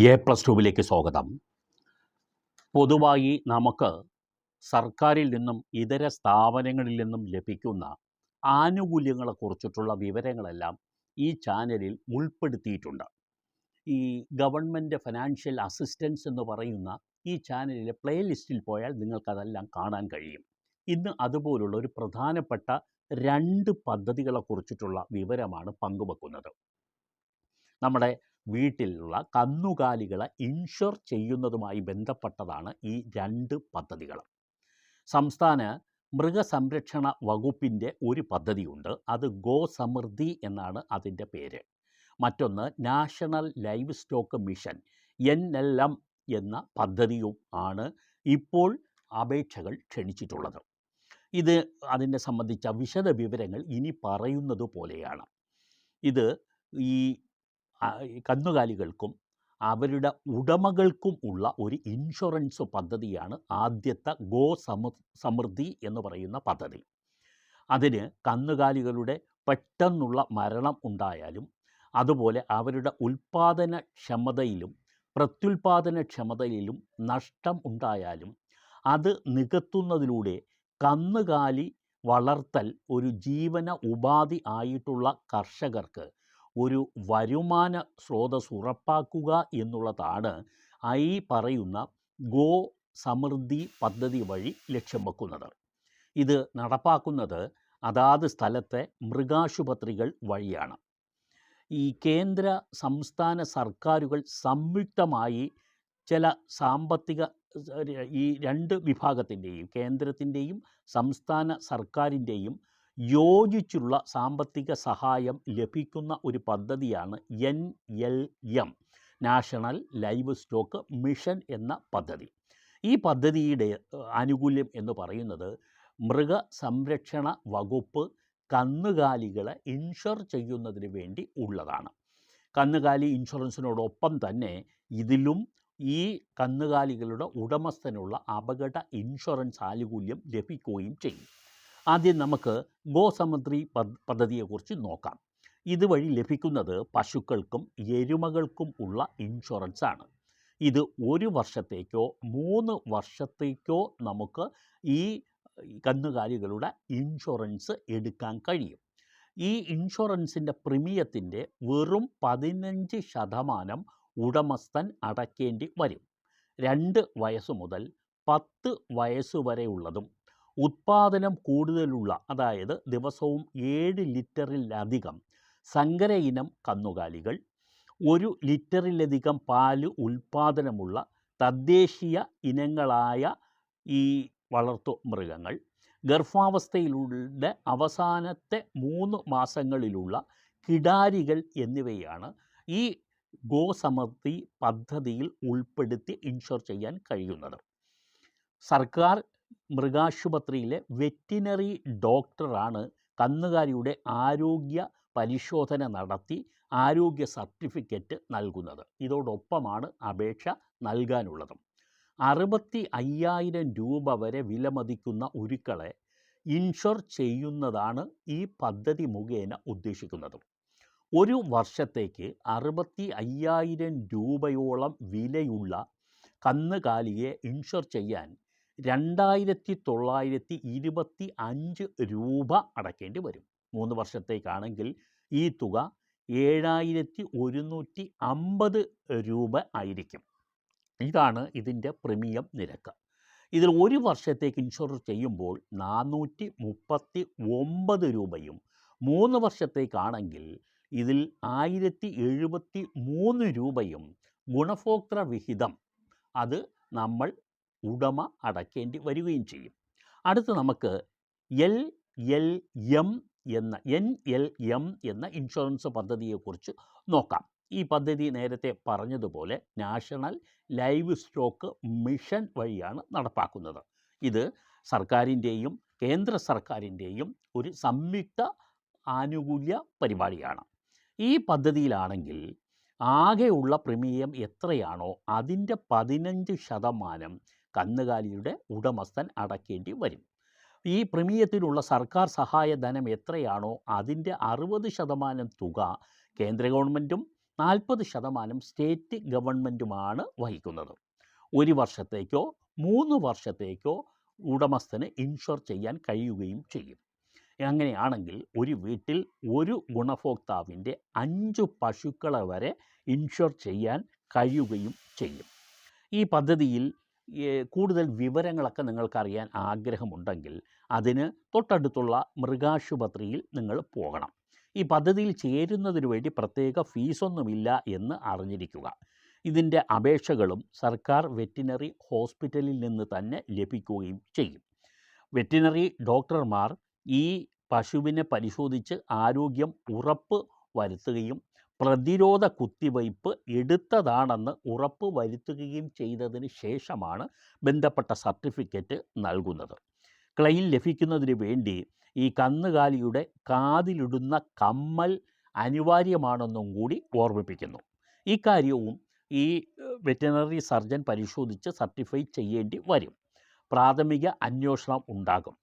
A plus ടുവിലേക്ക് സ്വാഗതം. പൊതുവായി നമുക്ക് സർക്കാരിൽ നിന്നും ഇതര സ്ഥാപനങ്ങളിൽ നിന്നും ലഭിക്കുന്ന ആനുകൂല്യങ്ങളെക്കുറിച്ചിട്ടുള്ള വിവരങ്ങളെല്ലാം ഈ ചാനലിൽ ഉൾപ്പെടുത്തിയിട്ടുണ്ട്. ഈ ഗവൺമെന്റ് ഫിനാൻഷ്യൽ അസിസ്റ്റൻസ് എന്ന് പറയുന്ന ഈ ചാനലിലെ പ്ലേലിസ്റ്റിൽ പോയാൽ നിങ്ങൾക്കതെല്ലാം കാണാൻ കഴിയും. ഇന്ന് അതുപോലുള്ള ഒരു പ്രധാനപ്പെട്ട രണ്ട് പദ്ധതികളെക്കുറിച്ചിട്ടുള്ള വിവരമാണ് പങ്കുവെക്കുന്നത്. നമ്മുടെ വീട്ടിലുള്ള കന്നുകാലികളെ ഇൻഷുർ ചെയ്യുന്നതുമായി ബന്ധപ്പെട്ടതാണ് ഈ രണ്ട് പദ്ധതികൾ. സംസ്ഥാന മൃഗസംരക്ഷണ വകുപ്പിന്റെ ഒരു പദ്ധതിയുണ്ട്. അത് ഗോ സമൃദ്ധി എന്നാണ് അതിന്റെ പേര്. മറ്റൊന്ന് national livestock mission N L M എന്ന പദ്ധതിയും ആണ് ഇപ്പോൾ അപേക്ഷകൾ ക്ഷണിച്ചിട്ടുള്ളത്. ഇത് അതിനെ സംബന്ധിച്ച വിശദ വിവരങ്ങൾ ഇനി പറയുന്നത് പോലെയാണ്. ഇത് ഈ കന്നുകാലികൾക്കും അവരുടെ ഉടമകൾക്കും ഉള്ള ഒരു ഇൻഷുറൻസ് പദ്ധതിയാണ് ആദ്യത്തെ ഗോ സമ സമൃദ്ധി എന്ന് പറയുന്ന പദ്ധതി. അതിന് കന്നുകാലികളുടെ പെട്ടെന്നുള്ള മരണം ഉണ്ടായാലും അതുപോലെ അവരുടെ ഉൽപ്പാദന ക്ഷമതയിലും പ്രത്യുൽപാദന ക്ഷമതയിലും നഷ്ടം ഉണ്ടായാലും അത് നികത്തുന്നതിലൂടെ കന്നുകാലി വളർത്തൽ ഒരു ജീവന ഉപാധി ആയിട്ടുള്ള കർഷകർക്ക് ഒരു വരുമാന സ്രോതസ് ഉറപ്പാക്കുക എന്നുള്ളതാണ് ഐ പറയുന്ന ഗോ സമൃദ്ധി പദ്ധതി വഴി ലക്ഷ്യം വെക്കുന്നത്. ഇത് നടപ്പാക്കുന്നത് അതാത് സ്ഥലത്തെ മൃഗാശുപത്രികൾ വഴിയാണ്. ഈ കേന്ദ്ര സംസ്ഥാന സർക്കാരുകൾ സംയുക്തമായി ചില സാമ്പത്തിക ഈ രണ്ട് വിഭാഗത്തിന്റെയും കേന്ദ്രത്തിന്റെയും സംസ്ഥാന സർക്കാരിന്റെയും യോജിച്ചുള്ള സാമ്പത്തിക സഹായം ലഭിക്കുന്ന ഒരു പദ്ധതിയാണ് N L M national livestock mission എന്ന പദ്ധതി. ഈ പദ്ധതിയുടെ ആനുകൂല്യം എന്ന് പറയുന്നത് മൃഗ മൃഗസംരക്ഷണ വകുപ്പ് കന്നുകാലികളെ ഇൻഷുർ ചെയ്യുന്നതിന് വേണ്ടി ഉള്ളതാണ്. കന്നുകാലി ഇൻഷുറൻസിനോടൊപ്പം തന്നെ ഇതിലും ഈ കന്നുകാലികളുടെ ഉടമസ്ഥനുള്ള അപകട ഇൻഷുറൻസ് ആനുകൂല്യം ലഭിക്കുകയും ചെയ്യും. ആദ്യം നമുക്ക് ഗോസമുദ്രി പദ്ധതിയെക്കുറിച്ച് നോക്കാം. ഇതുവഴി ലഭിക്കുന്നത് പശുക്കൾക്കും എരുമകൾക്കും ഉള്ള ഇൻഷുറൻസ് ആണ് ഇത് ഒരു വർഷത്തേക്കോ മൂന്ന് വർഷത്തേക്കോ നമുക്ക് ഈ കന്നുകാലികളുടെ ഇൻഷുറൻസ് എടുക്കാൻ കഴിയും. ഈ ഇൻഷുറൻസിന്റെ പ്രീമിയത്തിന്റെ വെറും പതിനഞ്ച് ശതമാനം ഉടമസ്ഥൻ അടയ്ക്കേണ്ടി വരും. രണ്ട് വയസ്സ് മുതൽ പത്ത് വയസ്സ് വരെയുള്ളതും ഉത്പാദനം കൂടുതലുള്ള അതായത് ദിവസവും ഏഴ് ലിറ്ററിലധികം സങ്കര ഇനം കന്നുകാലികൾ ഒരു ലിറ്ററിലധികം പാൽ ഉൽപാദനമുള്ള തദ്ദേശീയ ഇനങ്ങളായ ഈ വളർത്തു മൃഗങ്ങൾ ഗർഭാവസ്ഥയിലുള്ള അവസാനത്തെ മൂന്ന് മാസങ്ങളിലുള്ള കിടാരികൾ എന്നിവയാണ് ഈ ഗോസമൃദ്ധി പദ്ധതിയിൽ ഉൾപ്പെടുത്തി ഇൻഷുർ ചെയ്യാൻ കഴിയുന്നത്. സർക്കാർ മൃഗാശുപത്രിയിലെ വെറ്റിനറി ഡോക്ടറാണ് കന്നുകാലിയുടെ ആരോഗ്യ പരിശോധന നടത്തി ആരോഗ്യ സർട്ടിഫിക്കറ്റ് നൽകുന്നത്. ഇതോടൊപ്പമാണ് അപേക്ഷ നൽകാനുള്ളതും. അറുപത്തി അയ്യായിരം രൂപ വരെ വിലമതിക്കുന്ന ഉരുക്കളെ ഇൻഷുർ ചെയ്യുന്നതാണ് ഈ പദ്ധതി മുഖേന ഉദ്ദേശിക്കുന്നതും. ഒരു വർഷത്തേക്ക് അറുപത്തി അയ്യായിരം രൂപയോളം വിലയുള്ള കന്നുകാലിയെ ഇൻഷുർ ചെയ്യാൻ രണ്ടായിരത്തി തൊള്ളായിരത്തി ഇരുപത്തി അഞ്ച് രൂപ അടയ്ക്കേണ്ടി വരും. മൂന്ന് വർഷത്തേക്കാണെങ്കിൽ ഈ തുക ഏഴായിരത്തി ഒരുന്നൂറ്റി അമ്പത് രൂപ ആയിരിക്കും. ഇതാണ് ഇതിന്റെ പ്രീമിയം നിരക്ക്. ഇതിൽ ഒരു വർഷത്തേക്ക് ഇൻഷുർ ചെയ്യുമ്പോൾ നാനൂറ്റി മുപ്പത്തി ഒമ്പത് രൂപയും മൂന്ന് വർഷത്തേക്കാണെങ്കിൽ ഇതിൽ ആയിരത്തി എഴുപത്തി മൂന്ന് രൂപയും ഗുണഭോക്തൃ വിഹിതം. അത് നമ്മൾ ഉടമ അടയ്ക്കേണ്ടി വരികയും ചെയ്യും. അടുത്ത് നമുക്ക് എൽ എൽ എം എന്ന എൻ എൽ എം എന്ന ഇൻഷുറൻസ് പദ്ധതിയെക്കുറിച്ച് നോക്കാം. ഈ പദ്ധതി നേരത്തെ പറഞ്ഞതുപോലെ നാഷണൽ ലൈവ് സ്റ്റോക്ക് മിഷൻ വഴിയാണ് നടപ്പാക്കുന്നത്. ഇത് സർക്കാരിന്റെയും കേന്ദ്ര സർക്കാരിന്റെയും ഒരു സംയുക്ത ആനുകൂല്യ പരിപാടിയാണ്. ഈ പദ്ധതിയിലാണെങ്കിൽ ആകെയുള്ള പ്രീമിയം എത്രയാണോ അതിന്റെ പതിനഞ്ച് ശതമാനം കന്നുകാലിയുടെ ഉടമസ്ഥൻ അടക്കേണ്ടി വരും. ഈ പ്രീമിയത്തിനുള്ള സർക്കാർ സഹായ ധനം എത്രയാണോ അതിന്റെ അറുപത് ശതമാനം തുക കേന്ദ്ര ഗവൺമെന്റും നാൽപ്പത് ശതമാനം സ്റ്റേറ്റ് ഗവൺമെന്റുമാണ് വഹിക്കുന്നത്. ഒരു വർഷത്തേക്കോ മൂന്ന് വർഷത്തേക്കോ ഉടമസ്ഥന് ഇൻഷുർ ചെയ്യാൻ കഴിയുകയും ചെയ്യും. അങ്ങനെയാണെങ്കിൽ ഒരു വീട്ടിൽ ഒരു ഗുണഭോക്താവിന്റെ അഞ്ച് പശുക്കളെ വരെ ഇൻഷുർ ചെയ്യാൻ കഴിയുകയും ചെയ്യും. ഈ പദ്ധതിയിൽ കൂടുതൽ വിവരങ്ങളൊക്കെ നിങ്ങൾക്കറിയാൻ ആഗ്രഹമുണ്ടെങ്കിൽ അതിന് തൊട്ടടുത്തുള്ള മൃഗാശുപത്രിയിൽ നിങ്ങൾ പോകണം. ഈ പദ്ധതിയിൽ ചേരുന്നതിന് വേണ്ടി പ്രത്യേക ഫീസൊന്നുമില്ല എന്ന് അറിഞ്ഞിരിക്കുക. ഇതിന്റെ അപേക്ഷകളും സർക്കാർ വെറ്റിനറി ഹോസ്പിറ്റലിൽ നിന്ന് തന്നെ ലഭിക്കുകയും ചെയ്യും. വെറ്റിനറി ഡോക്ടർമാർ ഈ പശുവിനെ പരിശോധിച്ച് ആരോഗ്യം ഉറപ്പ് വരുത്തുകയും പ്രതിരോധ കുത്തിവയ്പ്പ് എടുത്തതാണെന്ന് ഉറപ്പ് വരുത്തുകയും ചെയ്തതിന് ശേഷമാണ് ബന്ധപ്പെട്ട സർട്ടിഫിക്കറ്റ് നൽകുന്നത്. ക്ലെയിം ലഭിക്കുന്നതിന് വേണ്ടി ഈ കന്നുകാലിയുടെ കാതിലിടുന്ന കമ്മൽ അനിവാര്യമാണെന്നും കൂടി ഓർമ്മിപ്പിക്കുന്നു. ഈ കാര്യവും ഈ വെറ്റിനറി സർജൻ പരിശോധിച്ച് സർട്ടിഫൈ ചെയ്യേണ്ടി വരും. പ്രാഥമിക അന്വേഷണം ഉണ്ടാകും.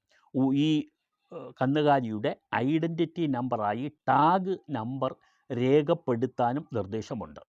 ഈ കന്നുകാലിയുടെ ഐഡന്റിറ്റി നമ്പറായി ടാഗ് നമ്പർ രേഖപ്പെടുത്താനും നിർദ്ദേശമുണ്ട്.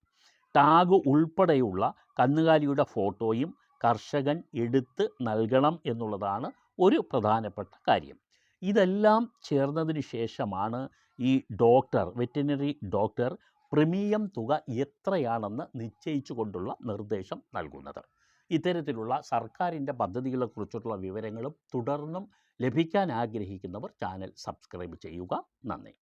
ടാഗ് ഉൾപ്പെടെയുള്ള കന്നുകാലിയുടെ ഫോട്ടോയും കർഷകൻ എടുത്ത് നൽകണം എന്നുള്ളതാണ് ഒരു പ്രധാനപ്പെട്ട കാര്യം. ഇതെല്ലാം ചേർന്നതിന് ശേഷമാണ് ഈ ഡോക്ടർ വെറ്റിനറി ഡോക്ടർ പ്രീമിയം തുക എത്രയാണെന്ന് നിശ്ചയിച്ചു കൊണ്ടുള്ള നിർദ്ദേശം നൽകുന്നത്. ഇത്തരത്തിലുള്ള സർക്കാരിന്റെ പദ്ധതികളെക്കുറിച്ചുള്ള വിവരങ്ങളും തുടർന്നും ലഭിക്കാൻ ആഗ്രഹിക്കുന്നവർ ചാനൽ സബ്സ്ക്രൈബ് ചെയ്യുക. നന്ദി.